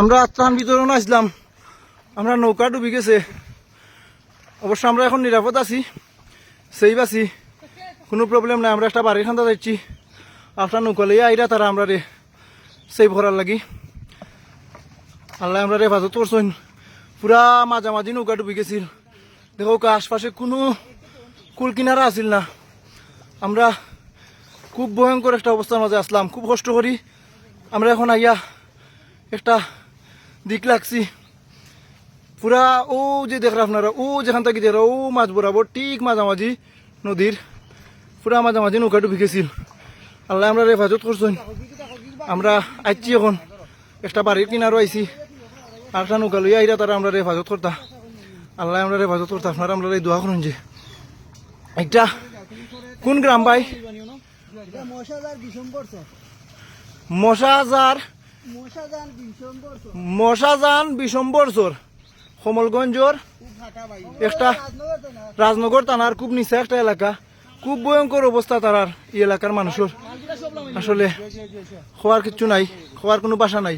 আমরা ত্রাণ বিতরণ আসলাম। আমরা নৌকা ডুবি গেছে। অবশ্য আমরা এখন নিরাপদ আছি সেই আছি। কোনো প্রবলেম নাই, আমরা একটা বাড়ির খান্দা যাচ্ছি। আপনার নৌকা লইয়া আইরা তারা আমরা রে সেভ করার লাগি। আল্লাহ আমরা রে হেফাজত করছেন। পুরা মাঝামাঝি নৌকা ডুবি গেছিল। দেখো আশপাশে কোনো কুল কিনারা আছিল না। আমরা খুব ভয়ঙ্কর একটা অবস্থার মাঝে আসলাম। খুব কষ্ট করি। আমরা এখন আইয়া একটা দিক লাগছি। পুরা ও যে দেখরা আপনারা, ও যেখান থেকে দেখরা ও মাছ বরাবর, ঠিক মাঝামাঝি নদীর, পুরা মাঝামাঝি নৌকা ডুবি গেছিল। আল্লাহ আমরা হেফাজত করছেন। আমরা আইছি এখন, একটা বাড়ির কিনারও আইছি, আর একটা নৌকা লইয়া আইরা তারা আমরা হেফাজত করতা। আল্লাহ আমরা হেফাজত করতা, আপনারা আমরা দোয়া করুন যে। একটা কোন গ্রাম ভাই? মশাজার মশাজান বিশম্বর চোর কমলগঞ্জর একটা রাজনগর থানার খুব নিচে একটা এলাকা। খুব ভয়ঙ্কর অবস্থা তারার এই এলাকার মানুষের আসলে খোয়ার কিছু নাই খোয়ার কোনো বাসা নাই।